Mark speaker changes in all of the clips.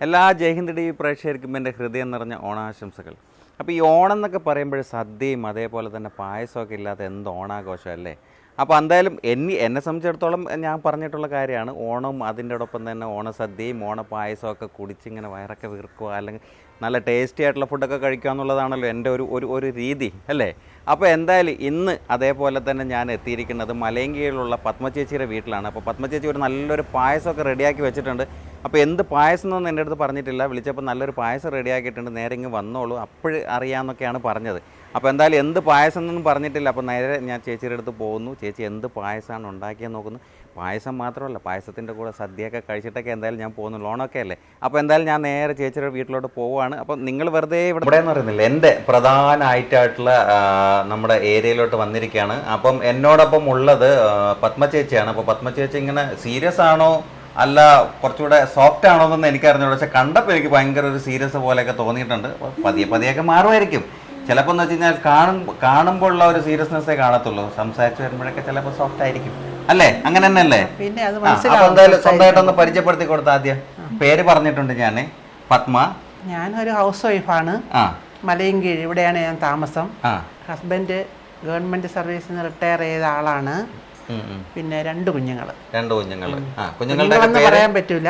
Speaker 1: എല്ലാ ജയ്ഹിന്ദ് ടി പ്രേക്ഷകർക്കും എന്റെ ഹൃദയം നിറഞ്ഞ ഓണാശംസകൾ. അപ്പോൾ ഈ ഓണം എന്നൊക്കെ പറയുമ്പോൾ സദ്യയും അതേപോലെ തന്നെ പായസമൊക്കെ ഇല്ലാത്ത എന്ത് ഓണാഘോഷം അല്ലേ? അപ്പോൾ എന്തായാലും എന്നെ എന്നെ സംബന്ധിച്ചിടത്തോളം ഞാൻ പറഞ്ഞിട്ടുള്ള കാര്യമാണ്. ഓണം അതിന്റെ ഒപ്പം തന്നെ ഓണസദ്യയും ഓണപ്പായസമൊക്കെ കുടിച്ചിങ്ങനെ വയറൊക്കെ വീർക്കുക അല്ലെങ്കിൽ നല്ല ടേസ്റ്റി ആയിട്ടുള്ള ഫുഡൊക്കെ കഴിക്കുക എന്നുള്ളതാണല്ലോ എന്റെ ഒരു ഒരു ഒരു രീതി അല്ലേ? അപ്പോൾ എന്തായാലും ഇന്ന് അതേപോലെ തന്നെ ഞാൻ എത്തിയിരിക്കുന്നത് മലയങ്കിയിലുള്ള പത്മചേച്ചിയുടെ വീട്ടിലാണ്. അപ്പോൾ പത്മചേച്ചി ഒരു നല്ലൊരു പായസമൊക്കെ റെഡിയാക്കി വെച്ചിട്ടുണ്ട്. അപ്പോൾ എന്ത് പായസം എന്നൊന്നും എന്റെ അടുത്ത് പറഞ്ഞിട്ടില്ല. വിളിച്ചപ്പോൾ നല്ലൊരു പായസം റെഡിയാക്കിയിട്ടുണ്ട് നേരെ ഇങ്ങ് വന്നോളൂ. അപ്പോൾ അറിയാമെന്നൊക്കെയാണ് പറഞ്ഞത്. അപ്പോൾ എന്തായാലും എന്ത് പായസം എന്നൊന്നും പറഞ്ഞിട്ടില്ല. അപ്പോൾ നേരെ ഞാൻ ചേച്ചിയുടെ അടുത്ത് പോകുന്നു. ചേച്ചി എന്ത് പായസമാണ് ഉണ്ടാക്കിയെന്ന് നോക്കുന്നു. പായസം മാത്രമല്ല പായസത്തിന്റെ കൂടെ സദ്യയൊക്കെ കഴിച്ചിട്ടൊക്കെ എന്തായാലും ഞാൻ പോകുന്നു. ലോണൊക്കെ അല്ലേ? അപ്പോൾ എന്തായാലും ഞാൻ നേരെ ചേച്ചിയുടെ വീട്ടിലോട്ട് പോവുകയാണ് അപ്പോൾ നിങ്ങൾ വെറുതെ ഇവിടെ ഇവിടെ എന്ന് പറയുന്നില്ല. എന്റെ പ്രധാനമായിട്ടായിട്ടുള്ള നമ്മുടെ ഏരിയയിലോട്ട് വന്നിരിക്കുകയാണ്. അപ്പം എന്നോടൊപ്പം ഉള്ളത് പത്മ ചേച്ചിയാണ്. അപ്പോൾ പത്മ ചേച്ചി ഇങ്ങനെ സീരിയസ് ആണോ? അല്ല കുറച്ചുകൂടെ സോഫ്റ്റ് ആണോ എന്നൊന്നും എനിക്കറിഞ്ഞൂടാ. പക്ഷെ കണ്ടപ്പോൾ എനിക്ക് ഭയങ്കര ഒരു സീരിയസ് പോലെയൊക്കെ തോന്നിയിട്ടുണ്ട്. പതിയെ പതിയൊക്കെ മാറുമായിരിക്കും. ചിലപ്പോൾ എന്ന് വെച്ച് കഴിഞ്ഞാൽ കാണും കാണുമ്പോൾ ഉള്ള ഒരു സീരിയസ്നെസ്സേ കാണത്തുള്ളൂ. സംസാരിച്ച് വരുമ്പോഴൊക്കെ ചിലപ്പോൾ സോഫ്റ്റ് ആയിരിക്കും. അല്ലേ? അങ്ങനെ തന്നെ അല്ലേ
Speaker 2: പിന്നെ അത്
Speaker 1: അപ്പൊ എന്തായാലും സ്വന്തമായിട്ടൊന്ന് പരിചയപ്പെടുത്തി കൊടുത്ത ആദ്യം. പേര് പറഞ്ഞിട്ടുണ്ട് ഞാൻ പത്മ.
Speaker 2: ഞാനൊരു ഹൗസ് വൈഫാണ്
Speaker 1: ആ.
Speaker 2: കീഴ് ഇവിടെയാണ് ഞാൻ താമസം.
Speaker 1: ആ.
Speaker 2: ഹസ്ബൻഡ് ഗവൺമെന്റ് സർവീസിൽ നിന്ന് റിട്ടയർ ചെയ്ത ആളാണ്.
Speaker 1: ഉം, ഉം.
Speaker 2: പിന്നെ രണ്ട് കുഞ്ഞുങ്ങൾ
Speaker 1: രണ്ട് കുഞ്ഞുങ്ങൾ ആ കുഞ്ഞുങ്ങളുടെ
Speaker 2: കുഞ്ഞുങ്ങളെന്ന് പറയാൻ പറ്റൂല.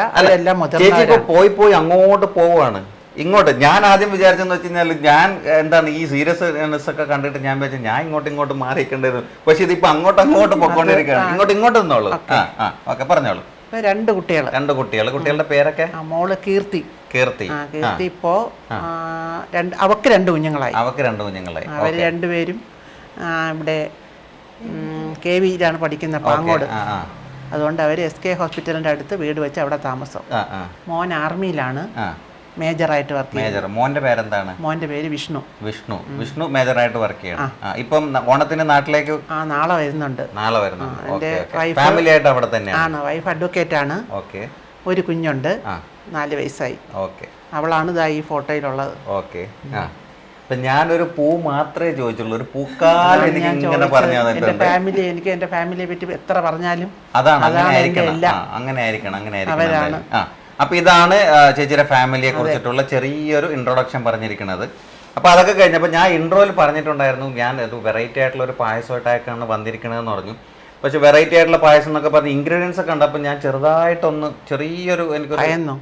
Speaker 1: ചേച്ചി ഇപ്പൊ പോയി പോയി അങ്ങോട്ട് പോവാണ് ഇങ്ങോട്ട്. ഞാൻ ആദ്യം വിചാരിച്ചെന്ന് വെച്ച് കഴിഞ്ഞാൽ ഞാൻ എന്താണ് ഈ സീരിയസ്നെസ് ഒക്കെ കണ്ടിട്ട് ഞാൻ വിചാരിച്ചു ഞാൻ ഇങ്ങോട്ട് ഇങ്ങോട്ട് മാറിയിരിക്കേണ്ടത് പക്ഷെ ഇതിപ്പോ അങ്ങോട്ട് അങ്ങോട്ട് പൊക്കോണ്ടിരിക്കുകയാണ്. ഇങ്ങോട്ട് ഇങ്ങോട്ട് നിന്നോളൂ ആ ആ ഓക്കെ പറഞ്ഞോളൂ.
Speaker 2: രണ്ട് കുട്ടികൾ
Speaker 1: രണ്ട് കുട്ടികൾ കുട്ടികളുടെ പേരൊക്കെ?
Speaker 2: മോൾ കീർത്തി.
Speaker 1: കീർത്തി.
Speaker 2: കീർത്തി ഇപ്പോ രണ്ട് അവക്ക് രണ്ട് കുഞ്ഞുങ്ങളായി.
Speaker 1: അവക്ക് രണ്ട് കുഞ്ഞുങ്ങളായി.
Speaker 2: അവർ രണ്ടുപേരും ഇവിടെ കെ വിയിലാണ് പഠിക്കുന്നത് പാങ്ങോട്. അതുകൊണ്ട് അവർ എസ് കെ ഹോസ്പിറ്റലിന്റെ അടുത്ത് വീട് വെച്ച് അവിടെ താമസം. മോൻ ആർമിയിലാണ്. മേജറായിട്ട് വർക്ക് ചെയ്യുന്നത്
Speaker 1: മേജർ. മോന്റെ പേരെന്താണ്?
Speaker 2: മോന്റെ പേര് വിഷ്ണു.
Speaker 1: വിഷ്ണു. വിഷ്ണു മേജറായിട്ട് വർക്ക് ചെയ്യണം. ഇപ്പം ഓണത്തിന് നാട്ടിലേക്ക്
Speaker 2: ആ നാളെ വരുന്നുണ്ട്.
Speaker 1: നാളെ വരുന്നുണ്ട്.
Speaker 2: എന്റെ
Speaker 1: ഓക്കെ ഫാമിലി ആയിട്ട് അവിടെ തന്നെയാണ്
Speaker 2: ആണ് വൈഫ് അഡ്വക്കേറ്റ് ആണ്.
Speaker 1: ഓക്കെ.
Speaker 2: ഒരു കുഞ്ഞുണ്ട്. നാല് വയസ്സായി.
Speaker 1: ഓക്കെ.
Speaker 2: അവളാണ് ഇതാ ഈ ഫോട്ടോയിലുള്ളത്.
Speaker 1: ഓക്കെ. അപ്പൊ ഞാനൊരു പൂ മാത്രമേ ചോദിച്ചുള്ളൂ. ഒരു പൂക്കാൽ എനിക്ക് ഇങ്ങനെ പറഞ്ഞു
Speaker 2: എന്റെ
Speaker 1: തന്നിട്ടുണ്ട്.
Speaker 2: ഫാമിലി എനിക്ക് എന്റെ ഫാമിലിയെ പറ്റി എത്ര പറഞ്ഞാലും
Speaker 1: അതാണ് അങ്ങനെ ആയിരിക്കണം അങ്ങനെ ആയിരിക്കണം അങ്ങനെ ആയിരിക്കണം അപ്പൊ ഇതാണ് ചേച്ചിയുടെ ഫാമിലിയെ കുറിച്ചിട്ടുള്ള ചെറിയൊരു ഇൻട്രൊഡക്ഷൻ പറഞ്ഞിരിക്കുന്നത്. അപ്പൊ അതൊക്കെ കഴിഞ്ഞപ്പോൾ ഞാൻ ഇൻട്രോയിൽ പറഞ്ഞിട്ടുണ്ടായിരുന്നു ഞാൻ ഇത് വെറൈറ്റി ആയിട്ടുള്ള ഒരു പായസമായിട്ടൊക്കെയാണ് വന്നിരിക്കണതെന്ന് പറഞ്ഞു. പക്ഷെ വെറൈറ്റി ആയിട്ടുള്ള പായസം എന്നൊക്കെ പറഞ്ഞ് ഇൻഗ്രീഡിയൻസ് ഒക്കെ കണ്ടപ്പോൾ ഞാൻ ചെറുതായിട്ടൊന്ന് ചെറിയൊരു എനിക്ക്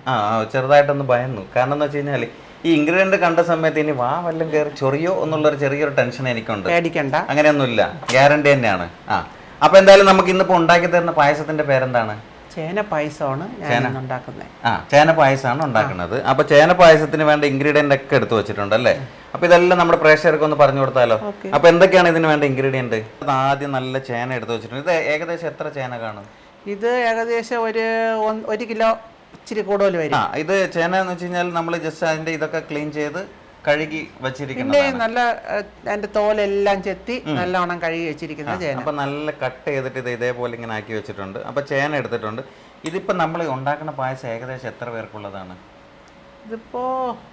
Speaker 1: ആ ആ, ചെറുതായിട്ടൊന്ന് ഭയന്നു. കാരണം എന്ന് വെച്ച് കഴിഞ്ഞാൽ ഈ ഇൻഗ്രീഡിയന്റ് കണ്ട സമയത്ത് ഇനി വാ വല്ലതും കയറി ചൊറിയോ എന്നുള്ളൊരു ചെറിയൊരു ടെൻഷൻ എനിക്കുണ്ട്.
Speaker 2: പേടിക്കണ്ട.
Speaker 1: അങ്ങനെയൊന്നുമില്ല. ഗ്യാരണ്ടി തന്നെയാണ്. ആ. അപ്പൊ എന്തായാലും നമുക്ക് ഇന്നിപ്പോ ഉണ്ടാക്കി തരുന്ന പായസത്തിന്റെ പേരെന്താണ്?
Speaker 2: ചേന പായസമാണ് ഞാൻ ഉണ്ടാക്കുന്നത്
Speaker 1: ആ ചേന പായസമാണ് ഉണ്ടാക്കുന്നത്. അപ്പൊ ചേന പായസത്തിന് വേണ്ട ഇൻഗ്രീഡിയന്റ് ഒക്കെ എടുത്തു വെച്ചിട്ടുണ്ട് അല്ലേ? അപ്പൊ ഇതെല്ലാം നമ്മുടെ പ്രേക്ഷകർക്ക് ഒന്ന് പറഞ്ഞു കൊടുത്താലോ. അപ്പൊ എന്തൊക്കെയാണ് ഇതിന് വേണ്ട ഇൻഗ്രീഡിയന്റ് ആദ്യം നല്ല ചേന എടുത്തു വെച്ചിട്ടുണ്ട്. ഇത് ഏകദേശം എത്ര ചേന കാണും?
Speaker 2: ഇത് ഏകദേശം ഒരു ഒരു കിലോ ഇച്ചിരി കൂടുതൽ വരും.
Speaker 1: ഇത് ചേന എന്ന് വെച്ച് കഴിഞ്ഞാൽ നമ്മൾ ജസ്റ്റ് അതിന്റെ ഇതൊക്കെ ക്ലീൻ ചെയ്ത് കഴുകി വെച്ചിരിക്കുന്നത്
Speaker 2: നല്ല എന്റെ അതിന്റെ തോലെല്ലാം ചെത്തി നല്ലോണം കഴുകി വെച്ചിരിക്കുന്ന ചേന.
Speaker 1: അപ്പൊ നല്ല കട്ട് ചെയ്തിട്ട് ഇത് ഇതേപോലെ ഇങ്ങനെ ആക്കി വെച്ചിട്ടുണ്ട്. അപ്പൊ ചേന എടുത്തിട്ടുണ്ട്. ഇതിപ്പോ നമ്മൾ ഉണ്ടാക്കുന്ന പായസം ഏകദേശം എത്ര പേർക്കുള്ളതാണ്?
Speaker 2: ഇതിപ്പോ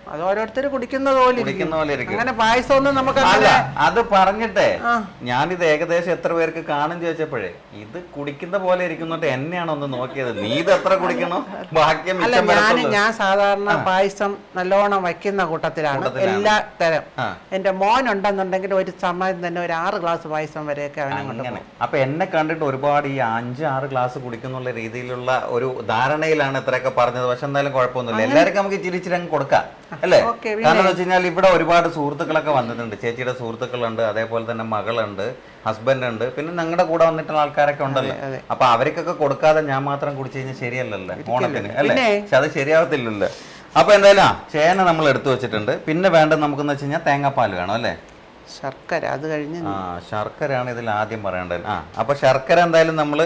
Speaker 2: അത് ഓരോരുത്തർ കുടിക്കുന്ന പോലെ.
Speaker 1: കുടിക്കുന്ന പോലെ ഇരിക്കും
Speaker 2: അങ്ങനെ പായസം ഒന്നും നമുക്ക്
Speaker 1: അല്ല അത് പറഞ്ഞിട്ടേ
Speaker 2: ആ.
Speaker 1: ഞാനിത് ഏകദേശം എത്ര പേർക്ക് കാണും ചോദിച്ചപ്പോഴേ ഇത് കുടിക്കുന്ന പോലെ ഇരിക്കുന്നിട്ട് എന്നെയാണ് ഒന്ന് നോക്കിയത് നീ ഇത് എത്ര കുടിക്കണോ ബാക്കി
Speaker 2: അല്ല
Speaker 1: മിച്ചം
Speaker 2: ഞാൻ
Speaker 1: വരത്തുള്ളൂ.
Speaker 2: ഞാൻ സാധാരണ പായസം നല്ലോണം വയ്ക്കുന്ന കൂട്ടത്തിലാണ്
Speaker 1: കൂട്ടത്തിലാണ്.
Speaker 2: എല്ലാ തരം
Speaker 1: ആ.
Speaker 2: എന്റെ മോൻ ഉണ്ടെന്നുണ്ടെങ്കിൽ ഒരു സമയം തന്നെ ഒരു ആറ് ഗ്ലാസ് പായസം വരെയൊക്കെ അവനെ കൊണ്ട്
Speaker 1: അങ്ങനെ അപ്പൊ എന്നെ കണ്ടിട്ട് ഒരുപാട് ഈ അഞ്ച് ആറ് ഗ്ലാസ് കുടിക്കുന്നുള്ള രീതിയിലുള്ള ഒരു ധാരണയിലാണ് ഇത്രയൊക്കെ പറഞ്ഞത് പക്ഷെ എന്തായാലും കുഴപ്പമൊന്നുമില്ല എല്ലാവർക്കും നമുക്ക് ഇച്ചിരി ഇച്ചിരി അങ്ങ് കൊടുക്കാം അല്ലേ? കാരണം എന്ന് വെച്ച് കഴിഞ്ഞാൽ ഇവിടെ ഒരുപാട് സുഹൃത്തുക്കളൊക്കെ വന്നിട്ടുണ്ട്. ചേച്ചിയുടെ സുഹൃത്തുക്കളുണ്ട് അതേപോലെ തന്നെ മകളുണ്ട് ഹസ്ബൻഡ് ഉണ്ട് പിന്നെ ഞങ്ങളുടെ കൂടെ വന്നിട്ടുള്ള ആൾക്കാരൊക്കെ ഉണ്ടല്ലോ. അപ്പൊ അവർക്കൊക്കെ കൊടുക്കാതെ ഞാൻ മാത്രം കുടിച്ചു കഴിഞ്ഞാൽ ശരിയല്ലല്ലോ ഓണത്തിന് അല്ലേ? പക്ഷെ അത് ശരിയാവത്തില്ലല്ലോ. അപ്പൊ എന്തായാലും ചേന നമ്മൾ എടുത്തു വെച്ചിട്ടുണ്ട്. പിന്നെ വേണ്ടത് നമുക്ക് വെച്ച് കഴിഞ്ഞാൽ തേങ്ങാപ്പാൽ വേണം അല്ലേ?
Speaker 2: ശർക്കര അത് കഴിഞ്ഞ്
Speaker 1: ആ ശർക്കരയാണ് ഇതിൽ ആദ്യം പറയേണ്ടത്. ആ അപ്പൊ ശർക്കര എന്തായാലും നമ്മൾ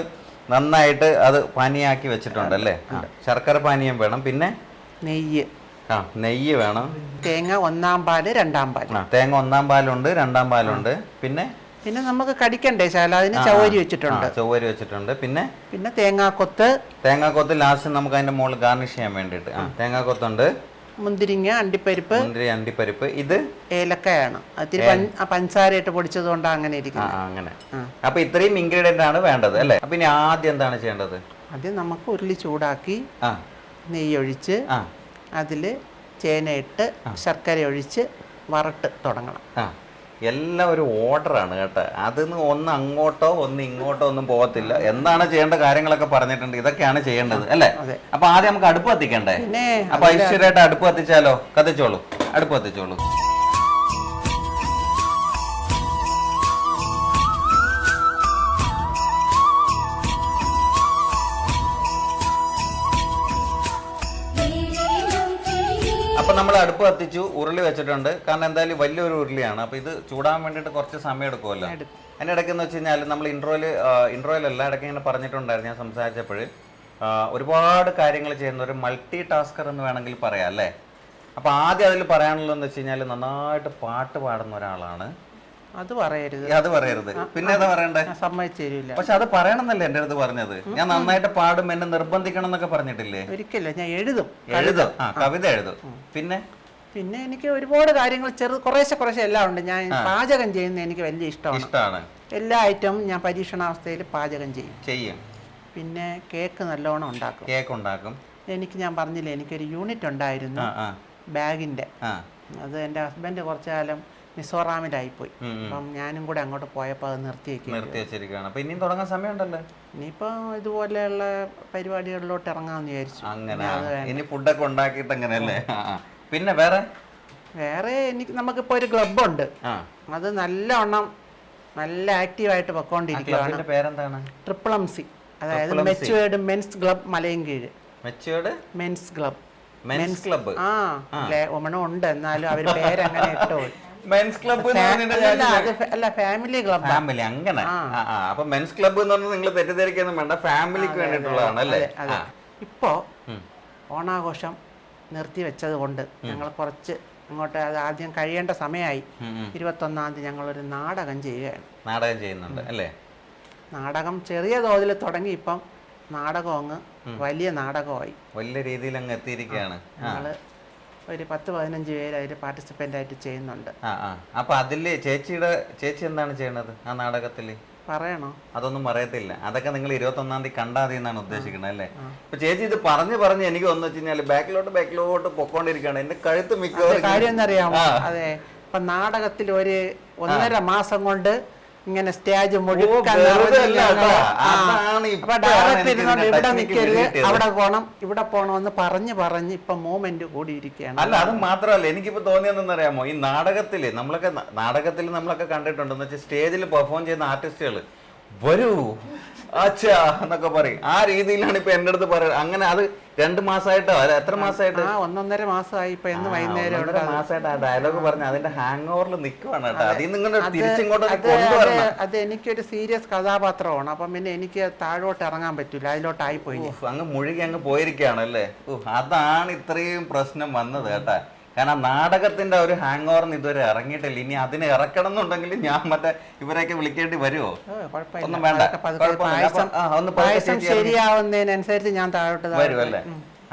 Speaker 1: നന്നായിട്ട് അത് പാനീയാക്കി വെച്ചിട്ടുണ്ട് അല്ലേ? ശർക്കര പാനീയം വേണം. പിന്നെ?
Speaker 2: നെയ്യ്.
Speaker 1: ആ നെയ്യ് വേണം.
Speaker 2: തേങ്ങ ഒന്നാം പാൽ രണ്ടാം പാൽ.
Speaker 1: ആ തേങ്ങ ഒന്നാം പാലുണ്ട് രണ്ടാം പാലുണ്ട്. പിന്നെ?
Speaker 2: പിന്നെ നമുക്ക് കടിക്കണ്ടേ ശാല? അതിന് ചവരി വെച്ചിട്ടുണ്ട്.
Speaker 1: ചവരി വെച്ചിട്ടുണ്ട്. പിന്നെ?
Speaker 2: പിന്നെ തേങ്ങാക്കൊത്ത്.
Speaker 1: തേങ്ങാക്കൊത്ത് ലാസ്റ്റ് നമുക്ക് അതിന്റെ മുകളിൽ ഗാർണിഷ് ചെയ്യാൻ വേണ്ടിയിട്ട്. ആ തേങ്ങാക്കൊത്തുണ്ട്.
Speaker 2: മുന്തിരിങ്ങ അണ്ടിപ്പരിപ്പ്.
Speaker 1: മുന്തിരി അണ്ടിപ്പരിപ്പ്. ഇത്?
Speaker 2: ഏലക്കയാണ്. അതിരി പഞ്ചസാരയിട്ട് പൊടിച്ചത് കൊണ്ട് അങ്ങനെ.
Speaker 1: അങ്ങനെ. അപ്പൊ ഇത്രയും ഇൻഗ്രീഡിയന്റ് ആണ് വേണ്ടത് അല്ലേ? അപ്പൊ ഇനി ആദ്യം എന്താണ് ചെയ്യേണ്ടത്?
Speaker 2: ആദ്യം നമുക്ക് ഉരുളി ചൂടാക്കി
Speaker 1: ആ.
Speaker 2: നെയ്യൊഴിച്ച്
Speaker 1: ആ.
Speaker 2: അതിൽ ചേനയിട്ട് ശർക്കര ഒഴിച്ച് വറട്ട് തുടങ്ങണം.
Speaker 1: ആ എല്ലാം ഒരു ഓർഡറാണ് കേട്ടോ. അതിന്ന് ഒന്ന് അങ്ങോട്ടോ ഒന്ന് ഇങ്ങോട്ടോ ഒന്നും പോകത്തില്ല. എന്താണ് ചെയ്യേണ്ട കാര്യങ്ങളൊക്കെ പറഞ്ഞിട്ടുണ്ട്. ഇതൊക്കെയാണ് ചെയ്യേണ്ടത് അല്ലേ. അപ്പൊ ആദ്യം നമുക്ക് അടുപ്പ് കത്തിക്കണ്ടേ? അപ്പൊ ഐശ്വര്യമായിട്ട് അടുപ്പ് കത്തിച്ചാലോ? കത്തിച്ചോളൂ. അടുപ്പ് കത്തിച്ചോളൂ. നമ്മൾ അടുപ്പ് കത്തിച്ചു ഉരുളി വെച്ചിട്ടുണ്ട്. കാരണം എന്തായാലും വലിയൊരു ഉരുളിയാണ്. അപ്പൊ ഇത് ചൂടാൻ വേണ്ടിയിട്ട് കുറച്ച് സമയം എടുക്കുമല്ലോ.
Speaker 2: എടുക്കും.
Speaker 1: അതിന്റെ ഇടയ്ക്ക് എന്ന് വെച്ച് കഴിഞ്ഞാൽ നമ്മൾ ഇൻട്രോയിൽ ഇൻട്രോയിലല്ല ഇടയ്ക്ക് ഇങ്ങനെ പറഞ്ഞിട്ടുണ്ടായിരുന്നു ഞാൻ സംസാരിച്ചപ്പോൾ. ഒരുപാട് കാര്യങ്ങൾ ചെയ്യുന്ന ഒരു മൾട്ടി ടാസ്കർ എന്ന് വേണമെങ്കിൽ പറയാം അല്ലേ? അപ്പൊ ആദ്യം അതിൽ പറയാനുള്ളതെന്ന് വെച്ച് കഴിഞ്ഞാൽ നന്നായിട്ട് പാട്ട് പാടുന്ന ഒരാളാണ്
Speaker 2: അത് പറയരുത്.
Speaker 1: അത് പറയരുത്. പിന്നെ ഏതാ പറയണ്ടേ?
Speaker 2: സമ്മതിച്ചു തരില്ല.
Speaker 1: പക്ഷെ അത് പറയണമെന്നല്ലേ എന്റെ അടുത്ത് പറഞ്ഞത്? ഞാൻ നന്നായിട്ട് പാടും എന്നെ നിർബന്ധിക്കണം എന്നൊക്കെ പറഞ്ഞിട്ടില്ലേ?
Speaker 2: ഒരിക്കലും ഞാൻ എഴുതും.
Speaker 1: എഴുതും. ആ കവിത എഴുതും. പിന്നെ?
Speaker 2: പിന്നെ എനിക്ക് ഒരുപാട് കാര്യങ്ങൾ ചെറു കുറേശ്ശെ കുറേശ്ശെ എല്ലാം ഉണ്ട്. ഞാൻ പാചകം ചെയ്യുന്ന എനിക്ക് വലിയ ഇഷ്ടമാണ്.
Speaker 1: ഇഷ്ടമാണ്
Speaker 2: എല്ലാ ഐറ്റവും ഞാൻ പരീക്ഷണാവസ്ഥയിൽ പാചകം ചെയ്യും.
Speaker 1: ചെയ്യും.
Speaker 2: പിന്നെ കേക്ക് നല്ലോണം ഉണ്ടാക്കും.
Speaker 1: കേക്ക് ഉണ്ടാക്കും.
Speaker 2: എനിക്ക് ഞാൻ പറഞ്ഞില്ലേ എനിക്കൊരു യൂണിറ്റ് ഉണ്ടായിരുന്നു.
Speaker 1: ആ.
Speaker 2: അത് എന്റെ ഹസ്ബൻഡ് കുറച്ചു കാലം മിസോറാമിലായിപ്പോയി. അപ്പം ഞാനും കൂടെ അങ്ങോട്ട് പോയപ്പോൾ അത് നിർത്തി
Speaker 1: വെച്ചിരിക്കുകയാണ്. അപ്പൊ ഇനിയും തുടങ്ങാൻ സമയമുണ്ടല്ലോ.
Speaker 2: ഇനിയിപ്പോൾ ഇതുപോലെയുള്ള പരിപാടികളിലോട്ട് ഇറങ്ങാമെന്ന് വിചാരിച്ചു.
Speaker 1: അങ്ങനെ ഇനി ഫുഡൊക്കെ ഉണ്ടാക്കിയിട്ട്. പിന്നെ വേറെ?
Speaker 2: വേറെ എനിക്ക് നമുക്കിപ്പോ ഒരു
Speaker 1: ക്ലബുണ്ട്
Speaker 2: അത് നല്ലവണ്ണം നല്ല ആക്റ്റീവായിട്ട് പൊക്കോണ്ടിരിക്കുകയാണ്
Speaker 1: പേരെന്താണ്?
Speaker 2: Triple M C. അതായത് matured men's club Malayinkeezh.
Speaker 1: Matured?
Speaker 2: Men's club.
Speaker 1: Men's club.
Speaker 2: ആ ഉമണുണ്ട് എന്നാലും അവർ പേരങ്ങനെ ഇട്ടു
Speaker 1: മെൻസ് ക്ലബ്ബ്
Speaker 2: അല്ല ഫാമിലി ക്ലബ്
Speaker 1: ഫാമിലി അങ്ങനെ. അപ്പൊ മെൻസ് ക്ലബ്ബ് എന്ന് പറഞ്ഞാൽ നിങ്ങൾ തെറ്റിദ്ധരിക്കൊന്നും വേണ്ട. ഫാമിലിക്ക് വേണ്ടിയിട്ടുള്ളതാണ് അല്ലേ?
Speaker 2: ഇപ്പോ. ഓണാഘോഷം നിർത്തി വെച്ചത് കൊണ്ട് ഞങ്ങൾ കുറച്ച് അങ്ങോട്ട് അത് ആദ്യം കഴിയേണ്ട സമയമായി. ഇരുപത്തൊന്നാം തീയതി ഞങ്ങളൊരു നാടകം ചെയ്യുകയാണ്.
Speaker 1: നാടകം ചെയ്യുന്നുണ്ട് അല്ലേ?
Speaker 2: നാടകം ചെറിയ തോതിൽ തുടങ്ങി ഇപ്പം നാടകം അങ്ങ് വലിയ നാടകമായി.
Speaker 1: വലിയ രീതിയിൽ അങ്ങ് എത്തിയിരിക്കുകയാണ്. ആ.
Speaker 2: ഞങ്ങൾ ഒരു പത്ത് പതിനഞ്ച് പേര് അതിൽ പാർട്ടിസിപ്പന്റ് ആയിട്ട് ചെയ്യുന്നുണ്ട്.
Speaker 1: ആ ആ. അപ്പൊ അതിൽ ചേച്ചിയുടെ ചേച്ചി എന്താണ് ചെയ്യണത് ആ നാടകത്തിൽ?
Speaker 2: പറയണോ?
Speaker 1: അതൊന്നും പറയത്തില്ല. അതൊക്കെ നിങ്ങൾ ഇരുപത്തൊന്നാം തീയതി കണ്ടാൽ മതി എന്നാണ് ഉദ്ദേശിക്കുന്നത് അല്ലേ? ഇപ്പൊ ചേച്ചി ഇത് പറഞ്ഞു പറഞ്ഞ് എനിക്ക് വന്നു കഴിഞ്ഞാൽ ബാക്കിലോട്ട് ബാക്കിലോട്ട് പൊക്കോണ്ടിരിക്കുകയാണ്. എന്റെ കഴുത്ത് മിക്കവാറും
Speaker 2: കാര്യം എന്നറിയാമോ അതെ. ഇപ്പൊ നാടകത്തിൽ ഒരു ഒന്നര മാസം കൊണ്ട് ഇങ്ങനെ സ്റ്റേജ് അപ്പൊ
Speaker 1: ഇപ്പോഴാണ്
Speaker 2: ഡയറക്റ്റ് ഇരുന്നോണ്ട് ഇവിടെ നിൽക്കരുത്. അവിടെ പോണം ഇവിടെ പോണമെന്ന് പറഞ്ഞ് പറഞ്ഞ് ഇപ്പൊ മൂവ്മെന്റ് കൂടിയിരിക്കുകയാണ്.
Speaker 1: അല്ല അത് മാത്രമല്ല എനിക്കിപ്പോ തോന്നിയെന്നറിയാമോ ഈ നാടകത്തിൽ നമ്മളൊക്കെ നാടകത്തിൽ നമ്മളൊക്കെ കണ്ടിട്ടുണ്ടെന്ന് വെച്ചാൽ സ്റ്റേജിൽ പെർഫോം ചെയ്യുന്ന ആർട്ടിസ്റ്റുകൾ വരൂ. അച്ഛാ എന്നൊക്കെ പറയും. ആ രീതിയിലാണ് ഇപ്പൊ എന്റെ അടുത്ത് പറയുന്നത് അങ്ങനെ അത് രണ്ട് മാസമായിട്ടോ അല്ല എത്ര മാസമായിട്ട്
Speaker 2: ഒന്നൊന്നര മാസമായി. ഇപ്പൊ എന്ന് വൈകുന്നേരം
Speaker 1: മാസമായിട്ട് ആ ഡയലോഗ് പറഞ്ഞ അതിന്റെ ഹാങ് ഓവറിൽ നിൽക്കുവാണ് കേട്ടോ അതിൽ
Speaker 2: അത്
Speaker 1: തിരിച്ചിങ്ങോട്ട്
Speaker 2: എനിക്കൊരു സീരിയസ് കഥാപാത്രമാണ്. അപ്പം പിന്നെ എനിക്ക് താഴോട്ട് ഇറങ്ങാൻ പറ്റൂല. അതിലോട്ടായി പോയി
Speaker 1: അങ്ങ് മുഴുകി അങ്ങ് പോയിരിക്കുകയാണല്ലേ? അതാണ് ഇത്രയും പ്രശ്നം വന്നത് കേട്ടാ. കാരണം നാടകത്തിന്റെ ഒരു ഹാങ് ഓവറിന് ഇതുവരെ ഇറങ്ങിയിട്ടില്ല. ഇനി അതിന് ഇറക്കണം എന്നുണ്ടെങ്കിൽ ഞാൻ മറ്റേ ഇവരെയൊക്കെ വിളിക്കേണ്ടി വരുമോ ഒന്നും വേണ്ട.
Speaker 2: ശരിയാവുന്നതിനനുസരിച്ച് ഞാൻ താഴോട്ട്
Speaker 1: വരും അല്ലേ?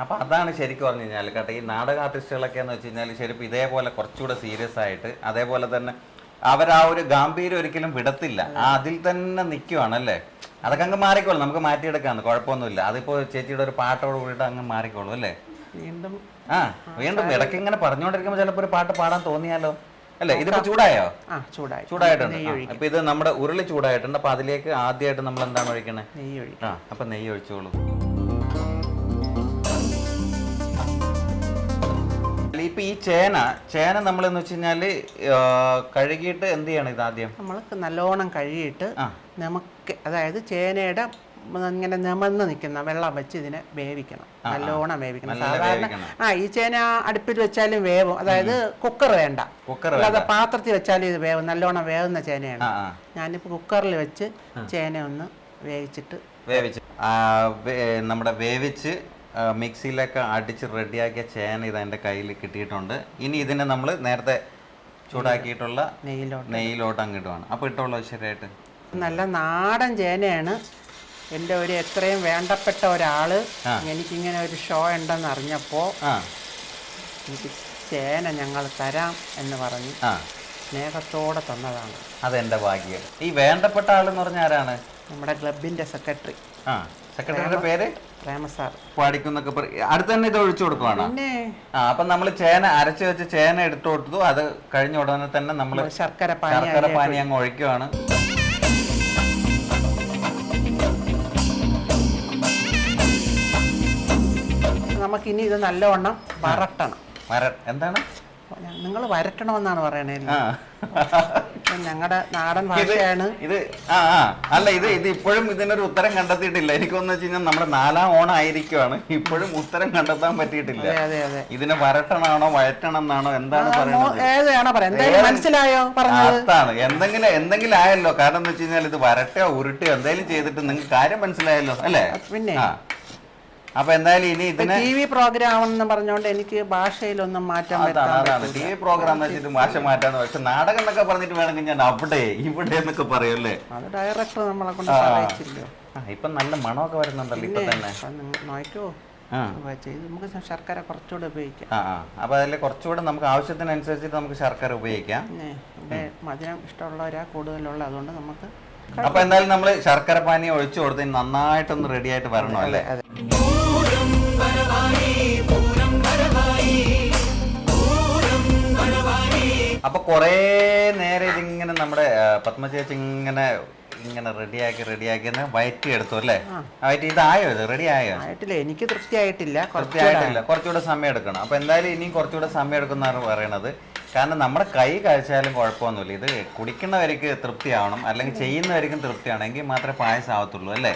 Speaker 1: അപ്പൊ അതാണ് ശരിക്കും പറഞ്ഞു കഴിഞ്ഞാൽ കേട്ടോ ഈ നാടക ആർട്ടിസ്റ്റുകളൊക്കെ എന്ന് വെച്ച് കഴിഞ്ഞാൽ ശരിക്കും ഇതേപോലെ കുറച്ചുകൂടെ സീരിയസ് ആയിട്ട് അതേപോലെ തന്നെ അവർ ആ ഒരു ഗാംഭീര്യം ഒരിക്കലും വിടത്തില്ല. ആ അതിൽ തന്നെ നിൽക്കുവാണ് അല്ലേ? അതൊക്കെ അങ്ങ് മാറിക്കോളും. നമുക്ക് മാറ്റിയെടുക്കാന്ന്. കുഴപ്പമൊന്നുമില്ല. അതിപ്പോ ചേച്ചിയുടെ ഒരു പാട്ടോട് കൂടിയിട്ട് അങ്ങ് മാറിക്കോളും അല്ലേ?
Speaker 2: വീണ്ടും
Speaker 1: ആ വീണ്ടും ഇടയ്ക്ക് ഇങ്ങനെ പറഞ്ഞുകൊണ്ടിരിക്കുമ്പോൾ ചിലപ്പോൾ ഒരു പാട്ട് പാടാൻ തോന്നിയാലോ? അല്ലേ ഇതിപ്പോ ചൂടായോ?
Speaker 2: ആ ചൂടായി.
Speaker 1: ചൂടായിട്ടുണ്ട്.
Speaker 2: നെയ്യ് ഒഴിക്കും.
Speaker 1: അപ്പൊ ഇത് നമ്മുടെ ഉരുളി ചൂടായിട്ടുണ്ട്. അപ്പൊ അതിലേക്ക് ആദ്യമായിട്ട് നമ്മൾ എന്താണ് ഒഴിക്കണേ?
Speaker 2: നെയ്യ് ഒഴിക്കും.
Speaker 1: ആ അപ്പൊ നെയ്യ് ഒഴിച്ചോളൂ. അല്ല, ഇപ്പൊ ഈ ചേന ചേന നമ്മൾ എന്ന് വെച്ച് കഴിഞ്ഞാൽ കഴുകിയിട്ട് എന്ത് ചെയ്യണം ഇത് ആദ്യം
Speaker 2: നമ്മൾ നല്ലോണം കഴുകിയിട്ട്
Speaker 1: ആ.
Speaker 2: നമുക്ക് അതായത് ചേനയുടെ ഇങ്ങനെ നിമന്ന് നിൽക്കുന്ന വെള്ളം വെച്ച് ഇതിനെ വേവിക്കണം. നല്ലോണം വേവിക്കണം. സാധാരണ ആ ഈ ചേന അടുപ്പിൽ വെച്ചാലും വേവും. അതായത് കുക്കർ വേണ്ട.
Speaker 1: കുക്കർ
Speaker 2: അല്ലാതെ പാത്രത്തിൽ വെച്ചാലും ഇത് വേവും. നല്ലോണം വേവുന്ന ചേനയാണ്. ഞാനിപ്പോൾ കുക്കറിൽ വെച്ച് ചേന ഒന്ന് വേവിച്ചിട്ട്
Speaker 1: വേവിച്ച്. നമ്മുടെ വേവിച്ച് മിക്സിയിലൊക്കെ അടിച്ച് റെഡിയാക്കിയ ചേന ഇത് എന്റെ കയ്യിൽ കിട്ടിയിട്ടുണ്ട്. ഇനി ഇതിനെ നമ്മൾ നേരത്തെ ചൂടാക്കിയിട്ടുള്ള
Speaker 2: നെയ്യിലോട്ട്.
Speaker 1: നെയ്യിലോട്ട് അങ്ങിടുവാണ് അപ്പോൾ ഇട്ടോളൂ ശരിയായിട്ട്.
Speaker 2: നല്ല നാടൻ ചേനയാണ്. എന്റെ ഒരു എത്രയും വേണ്ടപ്പെട്ട ഒരാൾ. എനിക്കിങ്ങനെ ഒരു ഷോ ഉണ്ടെന്ന് അറിഞ്ഞപ്പോൾ എനിക്ക് ചേന ഞങ്ങൾ തരാം എന്ന് പറഞ്ഞു സ്നേഹത്തോടെ തന്നതാണ്.
Speaker 1: അതെന്റെ ഭാഗ്യം. ഈ വേണ്ടപ്പെട്ട ആളെന്ന് പറഞ്ഞ ആരാണ്?
Speaker 2: നമ്മുടെ ക്ലബിന്റെ സെക്രട്ടറി.
Speaker 1: ആ. സെക്രട്ടറിയുടെ പേര്?
Speaker 2: പ്രേമസാർ
Speaker 1: പാടിക്കുന്നൊക്കെ അടുത്ത് തന്നെ ഇത് ഒഴിച്ചു കൊടുക്കുവാണ്? ആ അപ്പൊ നമ്മൾ ചേന അരച്ചു വെച്ച് ചേന എടുത്തു കൊടുത്തു. അത് കഴിഞ്ഞ ഉടനെ തന്നെ നമ്മൾ
Speaker 2: ശർക്കര പാനി
Speaker 1: അങ്ങ് ഒഴിക്കുവാണ്.
Speaker 2: നമുക്കിനി ഇത് നല്ലവണ്ണം വരട്ടണം.
Speaker 1: എന്താണ്?
Speaker 2: നിങ്ങൾ വരട്ടണമെന്നാണ് പറയണേ ഞങ്ങളുടെ നാടൻ ഭാഷയാണ്.
Speaker 1: ഇത് ആ ആ. അല്ല ഇത് ഇത് ഇപ്പോഴും ഇതിനൊരു ഉത്തരം കണ്ടെത്തിയിട്ടില്ല. എനിക്കൊന്ന് വെച്ച് കഴിഞ്ഞാൽ നമ്മുടെ നാലാം ഓണം ആയിരിക്കുവാണ് ഇപ്പോഴും ഉത്തരം കണ്ടെത്താൻ പറ്റിയിട്ടില്ല. ഇതിനെ വരട്ടണാണോ വയറ്റണം എന്നാണോ എന്താണ് പറയുന്നത്
Speaker 2: മനസ്സിലായോ
Speaker 1: അതാണ്. എന്തെങ്കിലും എന്തെങ്കിലും ആയല്ലോ. കാരണം എന്ന് വെച്ച് കഴിഞ്ഞാൽ ഇത് വരട്ടോ ഉരുട്ടോ എന്തെങ്കിലും ചെയ്തിട്ട് നിങ്ങൾക്ക് കാര്യം മനസ്സിലായല്ലോ അല്ലേ?
Speaker 2: പിന്നെ
Speaker 1: അപ്പൊ എന്തായാലും ഇനി ഇതിന്
Speaker 2: ടി വി പ്രോഗ്രാം എന്ന് പറഞ്ഞുകൊണ്ട് എനിക്ക് ഭാഷയിലൊന്നും മാറ്റാൻ
Speaker 1: അതാണ് ടി വി പ്രോഗ്രാം എന്ന് വെച്ചിട്ട് ഭാഷ മാറ്റാന്ന് പക്ഷെ നാടകം എന്നൊക്കെ പറഞ്ഞിട്ട് വേണമെങ്കിൽ ഞാൻ അവിടെ ഇവിടെ എന്നൊക്കെ പറയല്ലേ
Speaker 2: അത് ഡയറക്ടർ നമ്മളെ കൊണ്ട് പറയിച്ചില്ലോ.
Speaker 1: ഇപ്പൊ നല്ല മണമൊക്കെ വരുന്നുണ്ടല്ലോ ഇപ്പൊ തന്നെ.
Speaker 2: അപ്പൊ നമുക്ക് ശർക്കര കുറച്ചുകൂടെ ഉപയോഗിക്കാം.
Speaker 1: അപ്പൊ അതിൽ കുറച്ചുകൂടെ നമുക്ക് ആവശ്യത്തിനനുസരിച്ചിട്ട് നമുക്ക് ശർക്കര ഉപയോഗിക്കാം.
Speaker 2: മധുരം ഇഷ്ടമുള്ളവരാ കൂടുതലുള്ള അതുകൊണ്ട് നമുക്ക്
Speaker 1: അപ്പൊ എന്തായാലും നമ്മൾ ശർക്കര പാനി ഒഴിച്ചു കൊടുത്ത് നന്നായിട്ടൊന്ന് റെഡി ആയിട്ട് വരണം അല്ലേ? അപ്പൊ കൊറേ നേരം ഇതിങ്ങനെ നമ്മുടെ പത്മചേച്ചി പത്മ ചേച്ചി ഇങ്ങനെ ഇങ്ങനെ റെഡിയാക്കി റെഡിയാക്കി വയറ്റി എടുത്തു അല്ലേ വയറ്റി ഇതായോ ഇത്? റെഡി ആയോ?
Speaker 2: ആയിട്ടില്ല എനിക്ക് തൃപ്തിയായിട്ടില്ല. കുറച്ചുകൂടെ
Speaker 1: കൃത്യമായിട്ടില്ല കുറച്ചുകൂടെ സമയം എടുക്കണം അപ്പൊ എന്തായാലും ഇനിയും കുറച്ചുകൂടെ സമയം എടുക്കുന്നതാണ് പറയണത്. കാരണം നമ്മുടെ കൈ കഴിച്ചാലും കുഴപ്പമൊന്നുമില്ല. ഇത് കുടിക്കുന്നവർക്ക് തൃപ്തിയാവണം. അല്ലെങ്കിൽ ചെയ്യുന്നവർക്കും തൃപ്തിയാണെങ്കിൽ മാത്രമേ പായസം ആവത്തുള്ളൂ അല്ലേ?